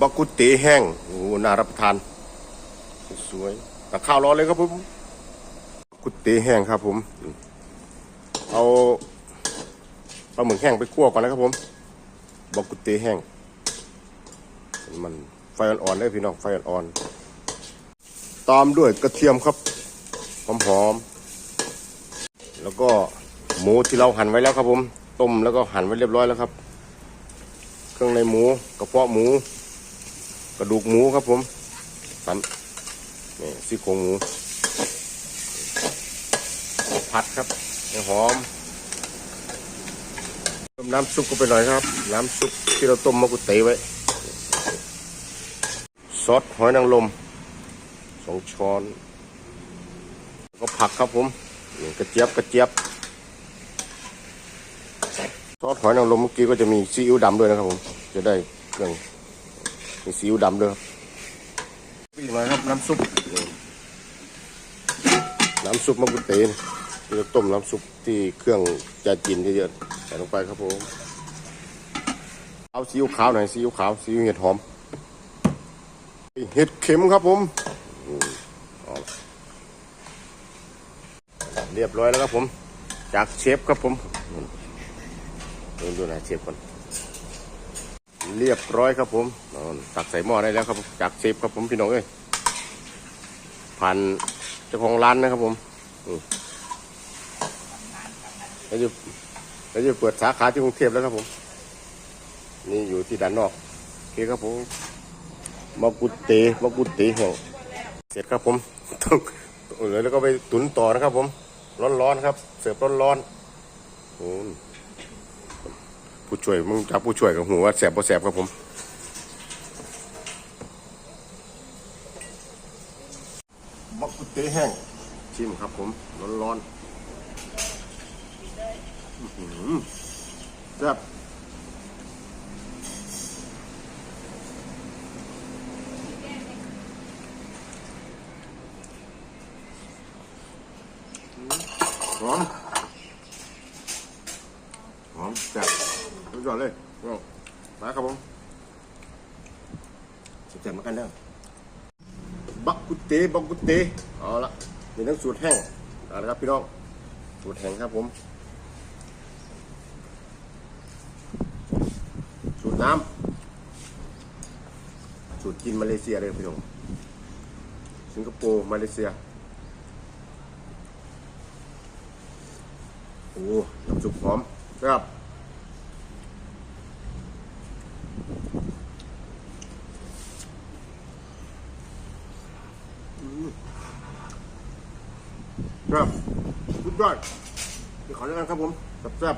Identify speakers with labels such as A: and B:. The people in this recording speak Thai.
A: บักกุเตแห้งโอ้น่ารับประทาน สวยตักข้าวร้อนเลยครับผมบักกุเตแห้งครับ ผม เอาปลาหมึกแห้งไปคั่วก่อนนะครับผมบักกุเตแห้ง มันไฟอ่อนๆเลยพี่น้องไฟอ่อนๆตามด้วยกระเทียมครับหอมๆแล้วก็หมูที่เราหั่นไว้แล้วครับผม ต้มแล้วก็หั่นไว้เรียบร้อยแล้วครับ เครื่องในหมูกระเพาะหมู กระดูกหมูครับผมสันนี่ซี่โครงหมู ผัดครับให้หอมเติมน้ำซุปก็ไปหน่อยครับ น้ำซุปที่เราต้มมะกุเตไว้ ซอสหอยนางรมสองช้อนแล้วก็ผักครับผมกระเจี๊ยบกระเจี๊ยบซอสหอยนางรมเมื่อกี้ก็จะมีซีอิ๊วดำด้วยนะครับผม จะได้เครื่อง มีซีอิ๊วดำด้วยครับอีกหน่อยครับน้ำซุปนี่น้ำซุปมะกุเตนที่เราต้มน้ำซุปที่เครื่องจะจินเยอะๆใส่ลงไปครับผมเอาซีอิ๊วขาวหน่อยซีอิ๊วขาวซีอิ๊วเห็ดหอมเห็ดเข็มครับผมอืมเอาละเรียบร้อยแล้วครับผม จากเชฟครับผมดูดูนะเชฟก่อน เรียบร้อยครับผมตักใส่หม้อได้แล้วครับ จากเชฟครับผมพี่น้องเอ้ยผ่านเจ้าของร้านนะครับผมอแล้วจะแล้วจะเปิดสาขาที่กรุงเทพแล้วครับผม นี่อยู่ที่ด้านนอกโอเคครับผมมะกุเตมะกุเตแห้งเสร็จครับผมต้องเหลือแล้วก็ไปตุนต่อนะครับผม ร้อนๆครับ เสิร์ฟร้อนๆโอ้ ผู้ช่วยมึงจับผู้ช่วยกับหัวว่าแสบพอแสบครับผมมะกุเตแห้งชิมครับผมร้อนๆอื้อหือแซ่บหอมหอมแซ่บสุด ยอดเลยเอามาครับผมแซ่บๆมากันเด้อบักกุเตบักกุเตเอาละมีทั้งสูตรแห้งเอาละครับพี่น้องสูตรแห้งครับผม สูตรน้ำสูตรกินมาเลเซียเลยพี่น้องสิงคโปร์มาเลเซียโอ้น้ำซุปหอมครับอืม ครับสุดยอดขอแล้วกันครับผมแซ่บ